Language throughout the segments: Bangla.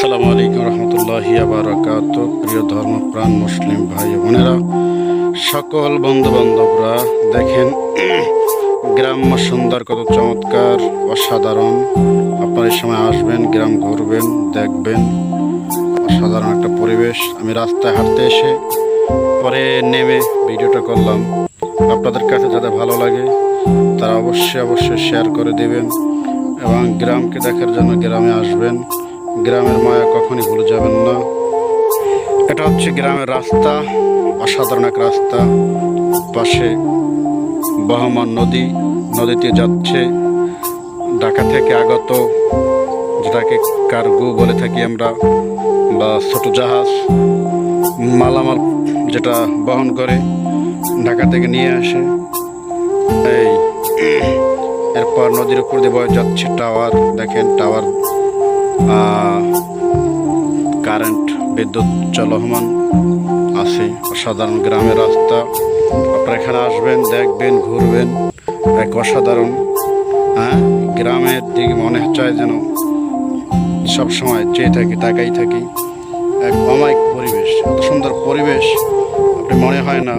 আসসালামু আলাইকুম রহমতুল্লাহি আবরাকাত প্রিয় ধর্মপ্রাণ মুসলিম ভাই বোনেরা, সকল বন্ধু বান্ধবরা দেখেন, গ্রাম্য সুন্দর, কত চমৎকার, অসাধারণ। আপনার এই সময় আসবেন, গ্রাম ঘুরবেন, দেখবেন। অসাধারণ একটা পরিবেশ। আমি রাস্তায় হাঁটতে এসে পরে নেমে ভিডিওটা করলাম। আপনাদের কাছে যাতে ভালো লাগে, তারা অবশ্যই অবশ্যই শেয়ার করে দেবেন এবং গ্রামকে দেখার জন্য গ্রামে আসবেন। গ্রামের মায়া কখনই ভুলে যাবেন না। এটা হচ্ছে গ্রামের রাস্তা, অসাধারণ এক রাস্তা। পাশে বহমান নদী, নদীতে যাচ্ছে ঢাকা থেকে আগত, যেটাকে কার্গো বলে থাকি আমরা, বা ছোট জাহাজ। মালামাল যেটা বহন করে ঢাকা থেকে নিয়ে আসে। এই, এরপর নদীর উপর দিয়ে বয়ে যাচ্ছে টাওয়ার, দেখেন টাওয়ার কারেন্ট বিদ্যুৎ চলমান আছে। অসাধারণ গ্রামের রাস্তা। আপনারা এখানে আসবেন, দেখবেন, ঘুরবেন। এক অসাধারণ হ্যাঁ? গ্রামের দিকে মনে চায় যেন সব সময় চেয়ে থাকি, তাকাই থাকি। এক অমায়িক পরিবেশ, এত সুন্দর পরিবেশ আপনি মনে হয় না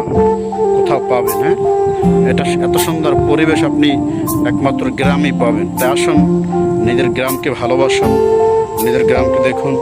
কোথাও পাবেন হ্যাঁ? এটা এত সুন্দর পরিবেশ আপনি একমাত্র গ্রামেই পাবেন। তাই আসুন, নিজের গ্রামকে ভালোবাসুন। নিজের গ্রামকে দেখুন।